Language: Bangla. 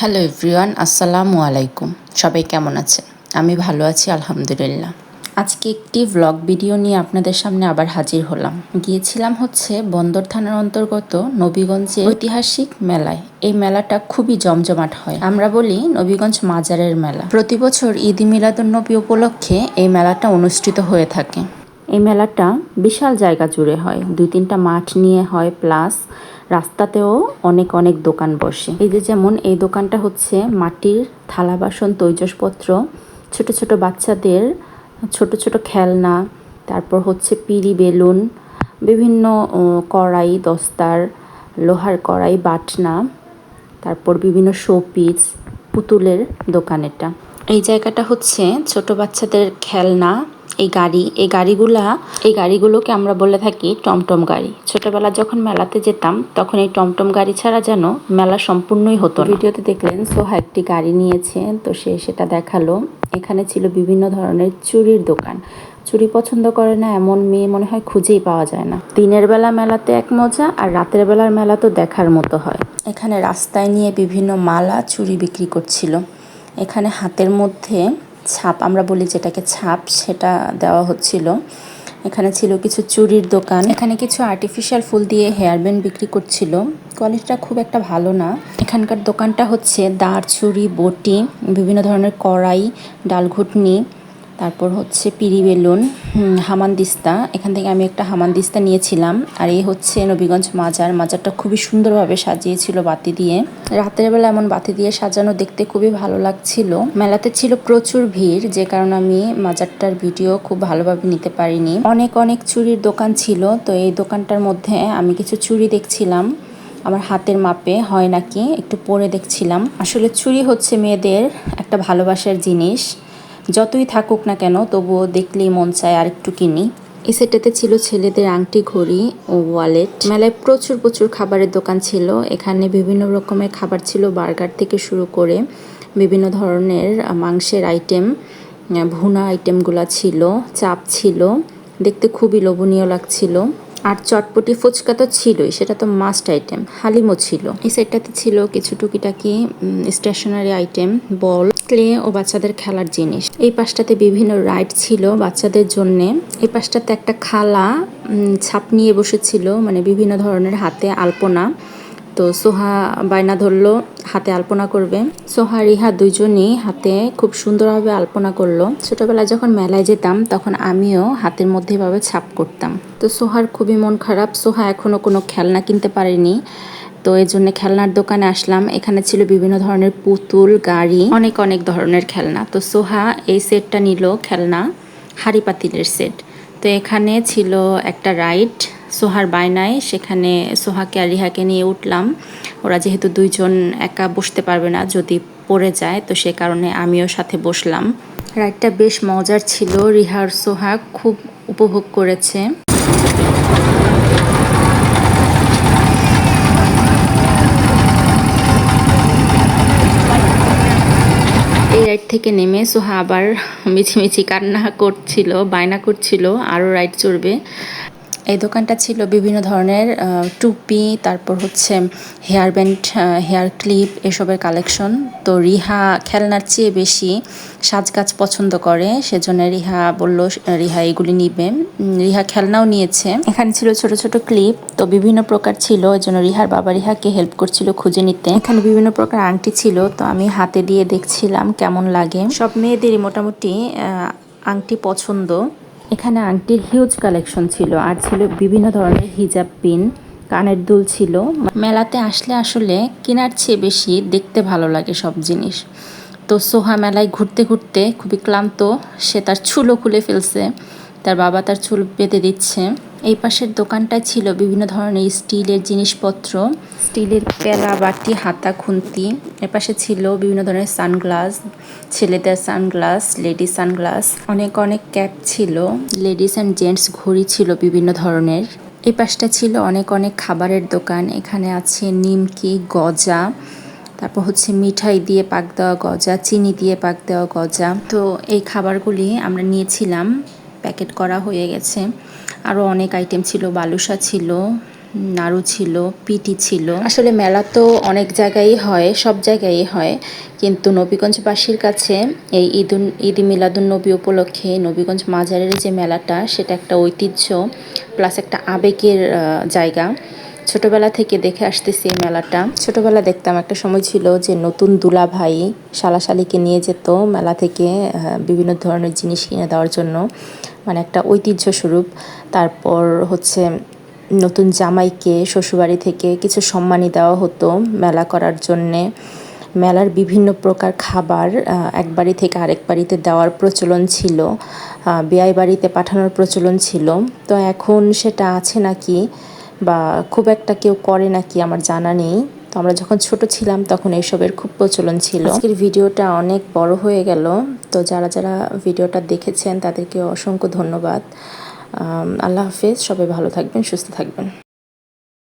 হ্যালো এভরিওয়ান, আসসালামু আলাইকুম। সবাই কেমন আছেন? আমি ভালো আছি, আলহামদুলিল্লাহ। আজকে একটি ভ্লগ ভিডিও নিয়ে আপনাদের সামনে আবার হাজির হলাম। গিয়েছিলাম হচ্ছে বন্দর থানার অন্তর্গত নবীগঞ্জের ঐতিহাসিক মেলায়। এই মেলাটা খুবই জমজমাট হয়। আমরা বলি নবীগঞ্জ মাজারের মেলা। প্রতি বছর ঈদ নবী উপলক্ষে এই মেলাটা অনুষ্ঠিত হয়ে থাকে। এই মেলাটা বিশাল জায়গা জুড়ে হয়। দুই তিনটা মাঠ নিয়ে হয় প্লাস রাস্তাতেও অনেক অনেক দোকান বসে। এই যে যেমন এই দোকানটা হচ্ছে মাটির থালা বাসন, তৈজসপত্র, ছোট ছোট বাচ্চাদের ছোট ছোট খেলনা, তারপর হচ্ছে পিড়ি বেলুন, বিভিন্ন কড়াই, দস্তার, লোহার কড়াই, বাটনা, তারপর বিভিন্ন শোপিস পুতুলের দোকান এটা। এই জায়গাটা হচ্ছে ছোট বাচ্চাদের খেলনা এই গাড়ি, এই গাড়িগুলা, এই গাড়িগুলোকে আমরা বলে থাকি টমটম গাড়ি। ছোটবেলা যখন মেলাতে যেতাম, তখন এই টমটম গাড়ি ছাড়া যেন মেলা সম্পূর্ণই হতো ভিডিওতে দেখলেন, সোহা একটি গাড়ি নিয়েছে, তো সে সেটা দেখাল। এখানে ছিল বিভিন্ন ধরনের চুরির দোকান। চুরি পছন্দ করে না এমন মেয়ে মনে হয় খুঁজেই পাওয়া যায় না। দিনের বেলা মেলাতে এক মজা, আর রাতের বেলার মেলা তো দেখার মতো হয়। এখানে রাস্তায় নিয়ে বিভিন্ন মালা চুরি বিক্রি করছিল। এখানে হাতের মধ্যে ছাপ, আমরা বলি যেটাকে ছাপ, সেটা দেওয়া হচ্ছিল। এখানে ছিল কিছু চুরির দোকান। এখানে কিছু আর্টিফিশিয়াল ফুল দিয়ে হেয়ার ব্যান্ড বিক্রি করছিল। কোয়ালিটিটা খুব একটা ভালো না। এখানকার দোকানটা হচ্ছে দাঁড় ছুরি বটি, বিভিন্ন ধরনের কড়াই, ডালঘুটনি তারপর হচ্ছে পিরি বেলুন হামানদিস্তা এখান থেকে আমি একটা হামানদিস্তা নিয়েছিলাম। আর এই হচ্ছে নবীগঞ্জ মাজার। মাজারটা খুবই সুন্দরভাবে সাজিয়েছিল বাতি দিয়ে। রাতের বেলা এমন বাতি দিয়ে সাজানো দেখতে খুবই ভালো লাগছিল। মেলাতে ছিল প্রচুর ভিড়, যে কারণে আমি মাজারটার ভিডিও খুব ভালোভাবে নিতে পারিনি। অনেক অনেক চুরির দোকান ছিল, তো এই দোকানটার মধ্যে আমি কিছু চুরি দেখছিলাম। আমার হাতের মাপে হয় নাকি? একটু পরে দেখছিলাম। আসলে চুরি হচ্ছে মেয়েদের একটা ভালোবাসার জিনিস। যতই থাকুক না কেন, তবুও দেখলেই মন চায় আর একটু কিনি। এই সেটাতে ছিল ছেলেদের আংটি, ঘড়ি ও ওয়ালেট। মেলায় প্রচুর প্রচুর খাবারের দোকান ছিল। এখানে বিভিন্ন রকমের খাবার ছিল, বার্গার থেকে শুরু করে বিভিন্ন ধরনের মাংসের আইটেম, ভুনা আইটেমগুলো ছিল, চাপ ছিল। দেখতে খুবই লোভনীয় লাগছিল। আর চটপটি ফুচকা তো ছিলই, সেটা তো মাস্ট আইটেম হালিমও ছিল। এই সেটটাতে ছিল কিছু টুকিটাকি স্টেশনারি আইটেম বল ক্লে ও বাচ্চাদের খেলার জিনিস। এই পাশটাতে বিভিন্ন রাইড ছিল বাচ্চাদের জন্য। এই পাশটাতে একটা খালা ছাপ নিয়ে বসেছিল মানে বিভিন্ন ধরনের হাতে আলপনা। তো সোহা বায়না ধরলো, হাতে আলপনা করবে। সোহা, রিহা দুইজনই হাতে খুব সুন্দরভাবে আলপনা করল। ছোটবেলায় যখন মেলায় যেতাম, তখন আমিও হাতের মধ্যে এভাবে ছাপ করতাম। তো সোহার খুবই মন খারাপ। সোহা এখনও কোনো খেলনা কিনতে পারেনি। তো এই জন্য খেলনার দোকানে আসলাম। এখানে ছিল বিভিন্ন ধরনের পুতুল, গাড়ি, অনেক অনেক ধরনের খেলনা। তো সোহা এই সেটটা নিল খেলনা, হাড়ি পাতিলের সেট। তো এখানে ছিল একটা রাইড, সোহার বায়নায়। সেখানে সোহাকে আর রিহাকে নিয়ে উঠলাম। ওরা যেহেতু দুইজন একা বসতে পারবে না, যদি পড়ে যায়, তো সে কারণে আমিও সাথে বসলাম। রাইডটা বেশ মজার ছিল। রিহার সোহা খুব উপভোগ করেছে। রাইড থেকে নেমে সোহা আবার মিছিমিছি কান্না করছিল বায়না করছিল আরও রাইড চড়বে। এই দোকানটা ছিল বিভিন্ন ধরনের টুপি, তারপর হচ্ছে হেয়ার ব্যান্ড হেয়ার ক্লিপ এসবের কালেকশন। তো রিহা খেলনার চেয়ে বেশি সাজগাছ পছন্দ করে, সেজন্য রিহা বলল, রিহা এগুলি নিবে। রিহা খেলনাও নিয়েছে। এখানে ছিল ছোট ছোট ক্লিপ, তো বিভিন্ন প্রকার ছিল, এই জন্য রিহার বাবা রিহাকে হেল্প করছিল খুঁজে নিতে। এখানে বিভিন্ন প্রকার আংটি ছিল, তো আমি হাতে দিয়ে দেখছিলাম কেমন লাগে। সব মেয়েদেরই মোটামুটি আংটি পছন্দ। এখানে আংটির হিউজ কালেকশন ছিল আর ছিল বিভিন্ন ধরনের হিজাব পিন কানের দুল ছিল। মেলাতে আসলে আসলে কেনার চেয়ে বেশি দেখতে ভালো লাগে সব জিনিস। তো সোহা মেলায় ঘুরতে ঘুরতে খুবই ক্লান্ত, সে তার ছুলো খুলে ফেলছে। তার বাবা তার চুল বেঁধে দিচ্ছে। এই পাশের দোকানটায় ছিল বিভিন্ন ধরনের স্টিলের জিনিসপত্র। স্টিলের পেলা বাটি, হাতা, খুন্তি। এর পাশে ছিল বিভিন্ন ধরনের সানগ্লাস, ছেলেদের সানগ্লাস, লেডিস সানগ্লাস। অনেক অনেক ক্যাপ ছিল। লেডিস অ্যান্ড জেন্টস ঘড়ি ছিল বিভিন্ন ধরনের। এই পাশটা ছিল অনেক অনেক খাবারের দোকান। এখানে আছে নিমকি, গজা। তারপর হচ্ছে মিঠাই দিয়ে পাক দেওয়া গজা, চিনি দিয়ে পাক দেওয়া গজা। তো এই খাবারগুলি আমরা নিয়েছিলাম। প্যাকেট করা হয়ে গেছে। আরও অনেক আইটেম ছিল বালুসা ছিল, নাড়ু ছিল পিটি ছিল। আসলে মেলা তো অনেক জায়গায় হয়, সব জায়গায় হয়। কিন্তু নবীগঞ্জবাসীর কাছে এই ঈদুন, ঈদ মিলাদুন নবী উপলক্ষে নবীগঞ্জ মাজারের যে মেলাটা, সেটা একটা ঐতিহ্য প্লাস একটা আবেগের জায়গা। ছোটবেলা থেকে দেখে আসতেছি এই মেলাটা। ছোটবেলা দেখতাম একটা সময় ছিল যে নতুন দুলা ভাই শালাশালিকে নিয়ে যেত মেলা থেকে বিভিন্ন ধরনের জিনিস কিনে দেওয়ার জন্য। মানে একটা ঐতিহ্য স্বরূপ। তারপর হচ্ছে নতুন জামাইকে শ্বশুরবাড়ি থেকে কিছু সম্মানী দেওয়া হতো মেলা করার জন্যে। মেলার বিভিন্ন প্রকার খাবার এক বাড়ি থেকে আরেক বাড়িতে দেওয়ার প্রচলন ছিল। বেয়াই বাড়িতে পাঠানোর প্রচলন ছিল। তো এখন সেটা আছে নাকি? বা খুব একটা কেউ করে নাকি আমার জানা নেই। তো আমরা যখন ছোট ছিলাম তখন এইসবের খুব প্রচলন ছিল। আজকের ভিডিওটা অনেক বড় হয়ে গেল। তো যারা যারা ভিডিওটা দেখেছেন তাদেরকে অসংখ্য ধন্যবাদ। আল্লাহ হাফেজ। সবাই ভালো থাকবেন, সুস্থ থাকবেন।